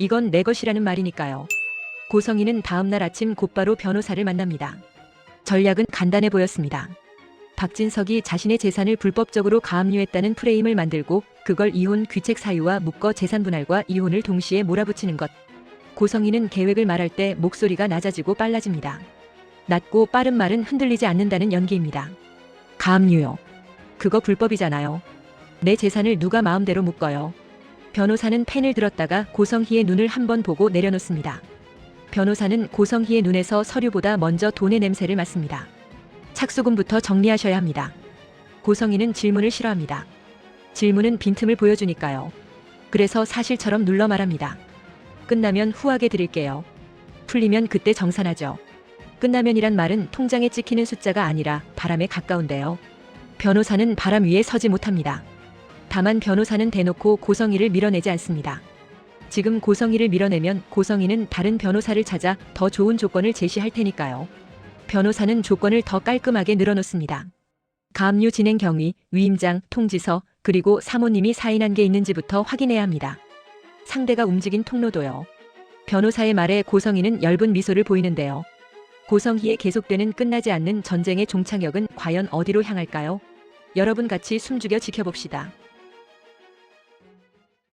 이건 내 것이라는 말이니까요. 고성희는 다음날 아침 곧바로 변호사를 만납니다. 전략은 간단해 보였습니다. 박진석이 자신의 재산을 불법적으로 가압류했다는 프레임을 만들고 그걸 이혼 귀책 사유와 묶어 재산 분할과 이혼을 동시에 몰아붙이는 것. 고성희는 계획을 말할 때 목소리가 낮아지고 빨라집니다. 낮고 빠른 말은 흔들리지 않는다는 연기입니다. 가압류요. 그거 불법이잖아요. 내 재산을 누가 마음대로 묶어요. 변호사는 펜을 들었다가 고성희의 눈을 한번 보고 내려놓습니다. 변호사는 고성희의 눈에서 서류보다 먼저 돈의 냄새를 맡습니다. 착수금부터 정리하셔야 합니다. 고성희는 질문을 싫어합니다. 질문은 빈틈을 보여주니까요. 그래서 사실처럼 눌러 말합니다. 끝나면 후하게 드릴게요. 풀리면 그때 정산하죠. 끝나면이란 말은 통장에 찍히는 숫자가 아니라 바람에 가까운데요. 변호사는 바람 위에 서지 못합니다. 다만 변호사는 대놓고 고성희를 밀어내지 않습니다. 지금 고성희를 밀어내면 고성희는 다른 변호사를 찾아 더 좋은 조건을 제시할 테니까요. 변호사는 조건을 더 깔끔하게 늘어놓습니다. 가압류 진행 경위, 위임장, 통지서, 그리고 사모님이 사인한 게 있는지부터 확인해야 합니다. 상대가 움직인 통로도요. 변호사의 말에 고성희는 엷은 미소를 보이는데요. 고성희의 계속되는 끝나지 않는 전쟁의 종착역은 과연 어디로 향할까요? 여러분 같이 숨죽여 지켜봅시다.